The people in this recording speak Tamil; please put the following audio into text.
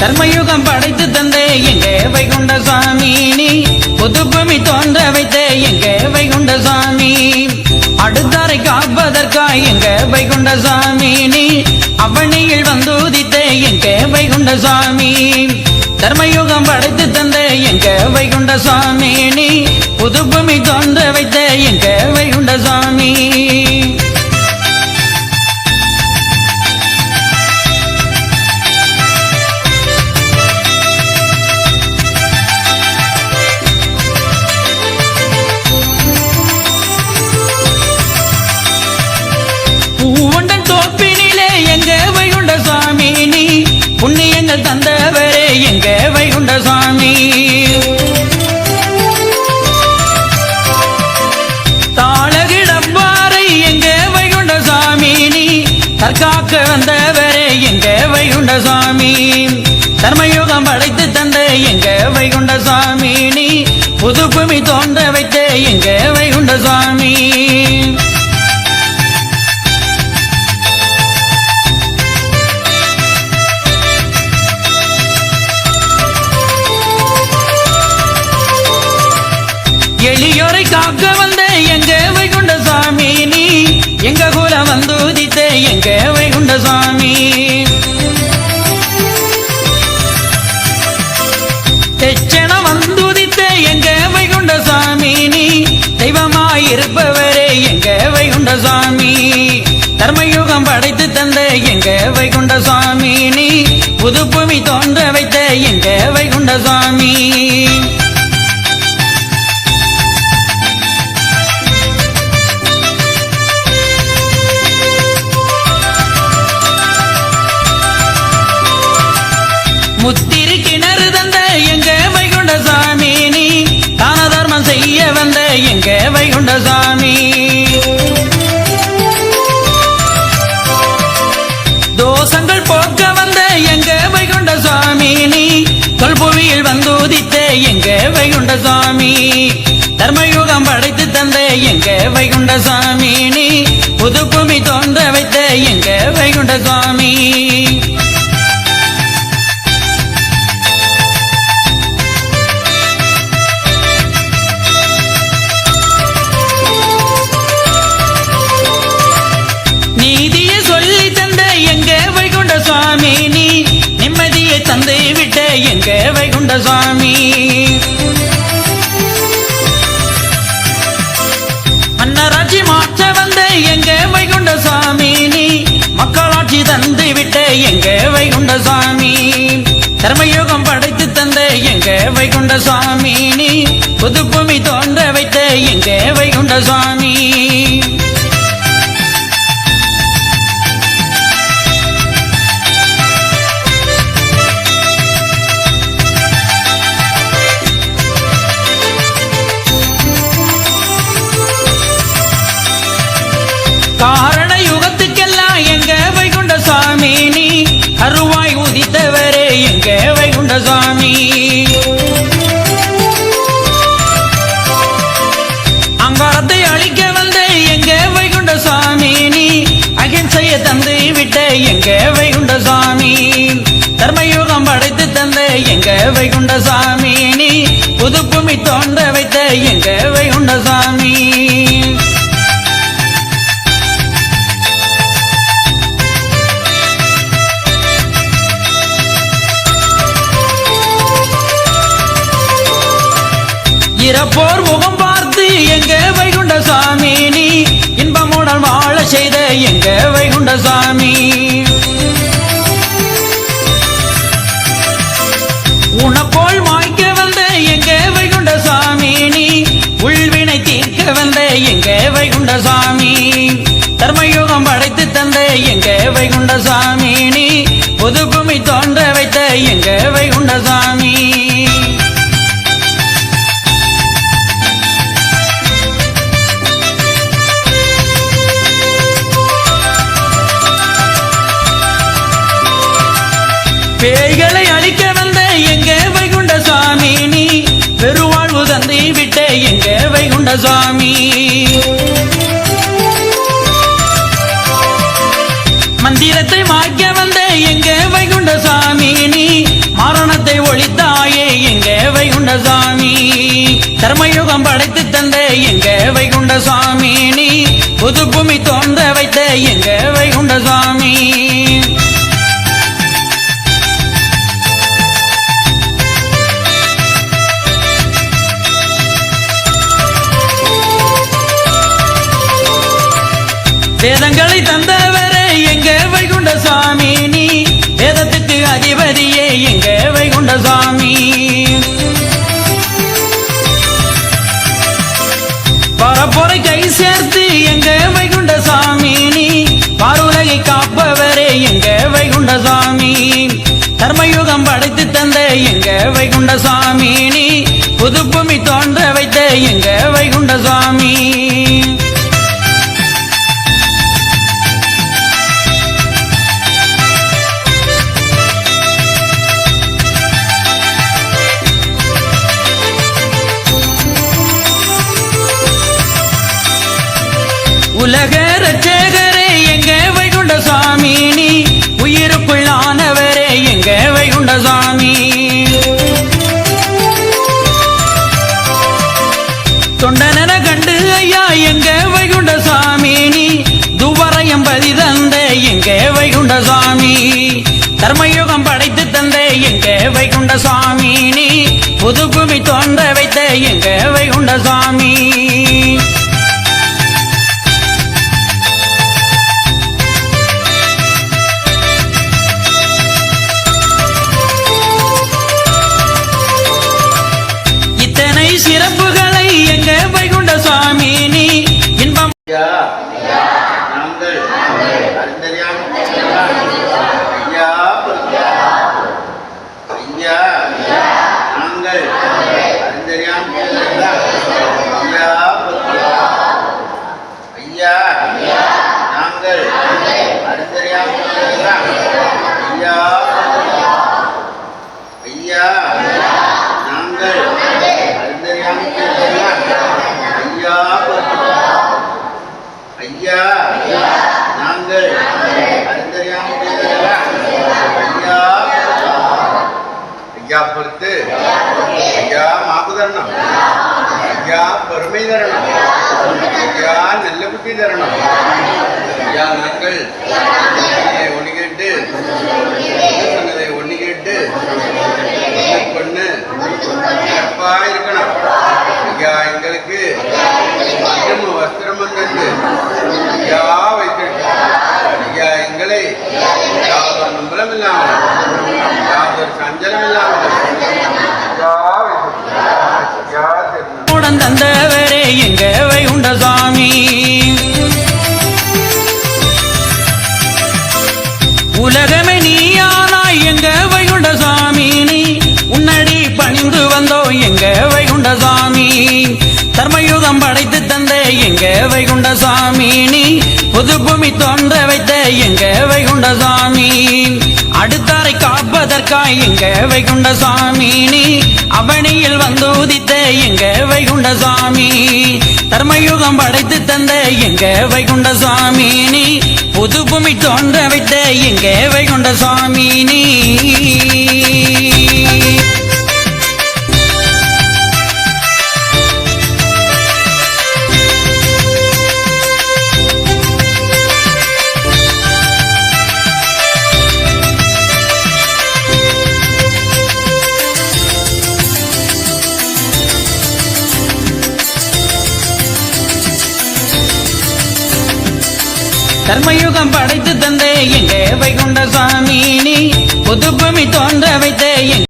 தர்மயுகம் படைத்து தந்தே எங்கே வைகுண்ட சுவாமி நீ? புதுபூமி தோன்ற வைத்தே எங்கே வைகுண்ட சுவாமி? அடுத்தாரை காப்பதற்காய் எங்கே வைகுண்ட சுவாமி நீ? அவனியில் வந்து உதித்தே எங்க வைகுண்ட சுவாமி? தர்மயுகம் படைத்து தந்தே எங்கே வைகுண்ட சுவாமி நீ? புதுபூமி தோன்ற வைத்தே எங்கே வைகுண்ட சுவாமி? வைகுண்ட சுவாமி தர்மயுகம் படைத்து தந்த எங்க வைகுண்ட சுவாமி நீ புதுப்புமி தோன்ற வைத்த எங்க வைகுண்ட சுவாமி எளியோரை காக்க வந்த எங்க வைகுண்ட சுவாமி நீ எங்க குலம் வந்து உதித்த எங்க வைகுண்ட சுவாமி உலகம் படைத்து தந்த எங்க வைகுண்ட சுவாமி. நீ புதுப்புமி தோன்ற வைத்த எங்க வைகுண்ட சுவாமி. முத்திரி கிணறு தந்த எங்க வைகுண்ட சாமி நீ தான தர்மம் செய்ய வந்த எங்க வைகுண்ட சாமி தொல்புவியில் வந்து உதித்த எங்க வைகுண்ட சுவாமி? தர்மயுகம் படைத்து தந்த எங்க வைகுண்ட சுவாமி? நீ புதுப்புமி தோன்ற வைத்த எங்க வைகுண்ட சுவாமி? வைகுண்ட சுவாமி மன்னராட்சி மாற்ற வந்த எங்க வைகுண்ட சுவாமி நீ மக்களாட்சி தந்து விட்ட எங்க வைகுண்ட சுவாமி தர்மயோகம் படைத்து தந்த எங்க வைகுண்ட சுவாமி நீ புதுப்புமி தோன்ற வைத்த எங்க வைகுண்ட சுவாமி காரண யுகத்துக்கெல்லாம் எங்க வைகுண்ட சுவாமி? நீ அருவாய் உதித்தவரே எங்க வைகுண்ட சுவாமி? அங்காரத்தை அழிக்க வந்த எங்க வைகுண்ட சுவாமி? நீ அகிம்சைய தந்து விட்ட எங்க வைகுண்ட சுவாமி? தர்மயுகம் படைத்து தந்த எங்க வைகுண்ட சுவாமி? நீ புதுப்புமி தோன்ற வைத்த எங்க வைகுண்ட சுவாமி உனப்போல் மாய்க்க வந்த எங்க வைகுண்ட சுவாமி நீ உள்வினை தீர்க்க வந்த எங்க வைகுண்ட சுவாமி தர்மயுகம் படைத்து தந்த எங்க வைகுண்ட சுவாமி நீ பேய்களை அழிக்க வந்த எங்க வைகுண்ட சுவாமி நீ பெருவாழ்வு தந்தை விட்ட எங்க வைகுண்ட சுவாமி மந்திரத்தை மாய்க்க வந்த எங்க வைகுண்ட சுவாமி நீ மரணத்தை ஒழித்தாயே எங்க வைகுண்ட சுவாமி தர்மயுகம் படைத்து தந்த எங்க வைகுண்ட சுவாமி நீ புது பூமி தோன்ற வைத்த எங்க வைகுண்ட சாமி வேதங்களை தந்தவரே எங்க வைகுண்ட சுவாமி நீ? வேதத்துக்கு அதிபதியே எங்க வைகுண்ட சுவாமி? பரப்புரை கை சேர்த்து எங்க வைகுண்ட சுவாமி நீ? பாருலகை காப்பவரே எங்க வைகுண்ட சுவாமி? தர்மயுகம் படைத்து தந்த எங்க வைகுண்ட சுவாமி நீ? புது தோன்ற வைத்த எங்க வைகுண்ட சாமி வைகுண்ட சாமி தொண்டனன கண்டு ஐயா எங்க வைகுண்ட சாமி நீ துவரையம் பதி தந்த எங்க வைகுண்ட சாமி தர்மயுகம் படைத்து தந்த எங்க வைகுண்ட சாமி நீ புது தோன்ற வைத்த எங்க வைகுண்ட சாமி ஐயா. பொறுத்து. ஐயா மாப்பு யா ஐயா பொறுமை தரணும். யா நல்ல புத்தி தரணும். யா நாங்கள் இதை ஒண்ணு கேட்டு. சொன்னதை ஒண்ணு கேட்டு. 안 돼. எங்க வைகுண்ட சாமி நீ புது பூமி தோன்ற வைத்த எங்க வைகுண்ட சாமி அடுத்தாரை காப்பதற்காய் எங்க வைகுண்ட சாமி நீ அவனியில் வந்து உதித்த எங்க வைகுண்ட சாமி தர்மயுகம் படைத்து தந்த எங்க வைகுண்ட சாமி நீ புது பூமி தோன்ற வைத்த எங்க வைகுண்ட சாமி நீ தர்மயுகம் படைத்து தந்தே. எங்கே வைகுண்ட சுவாமி நீ. புது பூமி தோன்ற வைத்தே